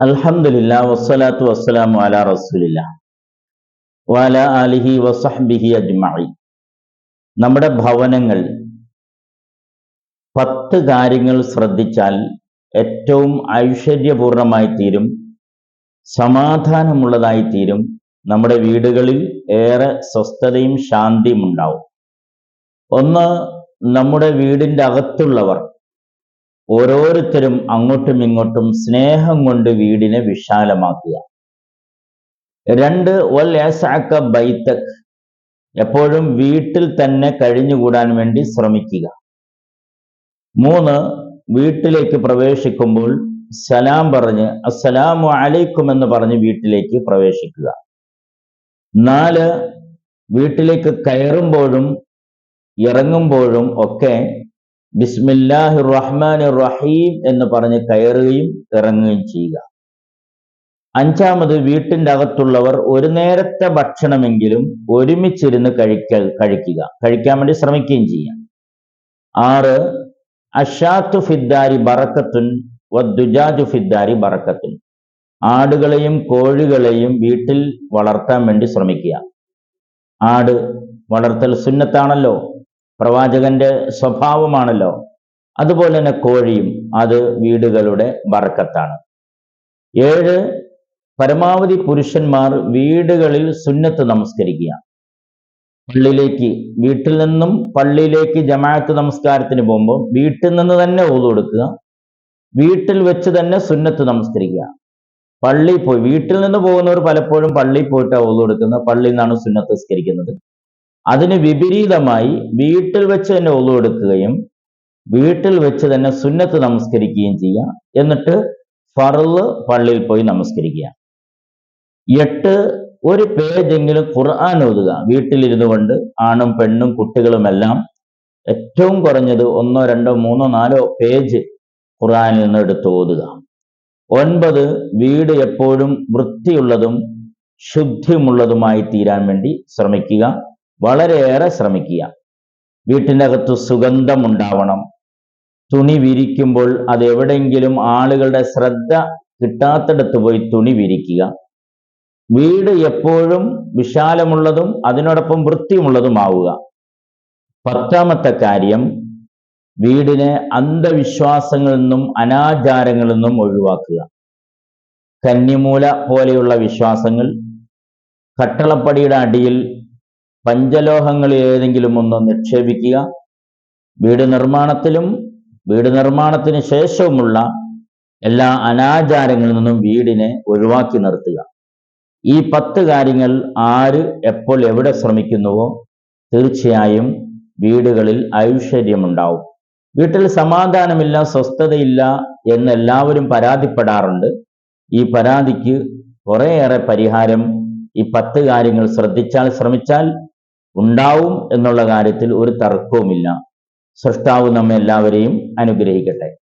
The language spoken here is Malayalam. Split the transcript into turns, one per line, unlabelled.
അൽഹംദുലില്ലാ വസ്സലാത്തു വസ്സലാമു അലാ റസൂലില്ല. വാല ആലിഹി വസഹ്ബിഹി അജ്മഈ നമ്മുടെ ഭവനങ്ങൾ പത്ത് കാര്യങ്ങൾ ശ്രദ്ധിച്ചാൽ ഏറ്റവും ഐശ്വര്യപൂർണമായി തീരും സമാധാനമുള്ളതായി തീരും നമ്മുടെ വീടുകളിൽ ഏറെ സ്വസ്ഥതയും ശാന്തിയും ഉണ്ടാവും. ഒന്ന് നമ്മുടെ വീടിന്റെ അകത്തുള്ളവർ ഓരോരുത്തരും അങ്ങോട്ടും ഇങ്ങോട്ടും സ്നേഹം കൊണ്ട് വീടിനെ വിശാലമാക്കുക. രണ്ട് വൽ ഏസാക്ക ബൈത്തക് എപ്പോഴും വീട്ടിൽ തന്നെ കഴിഞ്ഞുകൂടാൻ വേണ്ടി ശ്രമിക്കുക. മൂന്ന് വീട്ടിലേക്ക് പ്രവേശിക്കുമ്പോൾ സലാം പറഞ്ഞ് അസ്സലാമു അലൈക്കും എന്ന് പറഞ്ഞ് വീട്ടിലേക്ക് പ്രവേശിക്കുക. നാല് വീട്ടിലേക്ക് കയറുമ്പോഴും ഇറങ്ങുമ്പോഴും ഒക്കെ ബിസ്മില്ലാഹി റഹ്മാൻ റഹീം എന്ന് പറഞ്ഞ് കയറുകയും ഇറങ്ങുകയും ചെയ്യുക. അഞ്ചാമത് വീട്ടിന്റെ അകത്തുള്ളവർ ഒരു നേരത്തെ ഭക്ഷണമെങ്കിലും ഒരുമിച്ചിരുന്ന് കഴിക്ക കഴിക്കുക. കഴിക്കാൻ വേണ്ടി ശ്രമിക്കുകയും ചെയ്യാം ആറ് അഷാത്തു ഫിദ്ദാരി ബറക്കത്തുൻ വദ്ദുജാജു ഫിദ്ദാരി ബറക്കത്തുൻ. ആടുകളെയും കോഴികളെയും വീട്ടിൽ വളർത്താൻ വേണ്ടി ശ്രമിക്കുക. ആട് വളർത്തൽ സുന്നത്താണല്ലോ. പ്രവാചകന്റെ സ്വഭാവമാണല്ലോ. അതുപോലെ തന്നെ കോഴിയും അത് വീടുകളുടെ വറക്കത്താണ്. ഏഴ് പരമാവധി പുരുഷന്മാർ വീടുകളിൽ സുന്നത്ത് നമസ്കരിക്കുക. പള്ളിയിലേക്ക് വീട്ടിൽ നിന്നും പള്ളിയിലേക്ക് ജമാഅത്ത് നമസ്കാരത്തിന് പോകുമ്പോൾ വീട്ടിൽ നിന്ന് തന്നെ ഊതു കൊടുക്കുക. വീട്ടിൽ വെച്ച് തന്നെ സുന്നത്ത് നമസ്കരിക്കുക. പള്ളിയിൽ പോയി വീട്ടിൽ നിന്ന് പോകുന്നവർ പലപ്പോഴും പള്ളിയിൽ പോയിട്ടാണ് ഊതു കൊടുക്കുന്നത്. പള്ളിയിൽ നിന്നാണ് സുന്നത്ത് നിസ്കരിക്കുന്നത്. അതിന് വിപരീതമായി വീട്ടിൽ വെച്ച് തന്നെ ഒളു എടുക്കുകയും വീട്ടിൽ വെച്ച് തന്നെ സുന്നത്ത് നമസ്കരിക്കുകയും ചെയ്യുക. എന്നിട്ട് ഫറൽ പള്ളിയിൽ പോയി നമസ്കരിക്കുക. എട്ട് ഒരു പേജെങ്കിലും ഖുർആൻ ഓതുക. വീട്ടിലിരുന്നു കൊണ്ട് ആണും പെണ്ണും കുട്ടികളുമെല്ലാം ഏറ്റവും കുറഞ്ഞത് ഒന്നോ രണ്ടോ മൂന്നോ നാലോ പേജ് ഖുർആനിൽ നിന്ന് എടുത്ത് ഓതുക. ഒൻപത് വീട് എപ്പോഴും വൃത്തിയുള്ളതും ശുദ്ധിയുമുള്ളതുമായി തീരാൻ വേണ്ടി ശ്രമിക്കുക. വളരെയേറെ ശ്രമിക്കുക. വീട്ടിനകത്ത് അകത്ത് സുഗന്ധം ഉണ്ടാവണം തുണി വിരിക്കുമ്പോൾ അത് എവിടെയെങ്കിലും ആളുകളുടെ ശ്രദ്ധ കിട്ടാത്തിടത്ത് പോയി തുണി വിരിക്കുക. വീട് എപ്പോഴും വിശാലമുള്ളതും അതിനോടൊപ്പം വൃത്തിയുമുള്ളതുമാവുക പത്താമത്തെ കാര്യം വീടിനെ അന്ധവിശ്വാസങ്ങളിൽ നിന്നും അനാചാരങ്ങളിൽ നിന്നും ഒഴിവാക്കുക. കന്നിമൂല പോലെയുള്ള വിശ്വാസങ്ങൾ കട്ടളപ്പടിയുടെ അടിയിൽ പഞ്ചലോഹങ്ങളിൽ ഏതെങ്കിലും ഒന്ന് നിക്ഷേപിക്കുക. വീട് നിർമ്മാണത്തിലും വീട് നിർമ്മാണത്തിന് ശേഷവുമുള്ള എല്ലാ അനാചാരങ്ങളിൽ നിന്നും വീടിനെ ഒഴിവാക്കി നിർത്തുക. ഈ പത്ത് കാര്യങ്ങൾ ആര് എപ്പോൾ എവിടെ ശ്രമിക്കുന്നുവോ തീർച്ചയായും വീടുകളിൽ ഐശ്വര്യമുണ്ടാവും. വീട്ടിൽ സമാധാനമില്ല സ്വസ്ഥതയില്ല എന്ന് എല്ലാവരും പരാതിപ്പെടാറുണ്ട്. ഈ പരാതിക്ക് കുറേയേറെ പരിഹാരം ഈ പത്ത് കാര്യങ്ങൾ ശ്രദ്ധിച്ചാൽ ശ്രമിച്ചാൽ ഉണ്ടാവും എന്നുള്ള കാര്യത്തിൽ ഒരു തർക്കവുമില്ല. സൃഷ്ടാവ് നമ്മെ എല്ലാവരെയും അനുഗ്രഹിക്കട്ടെ.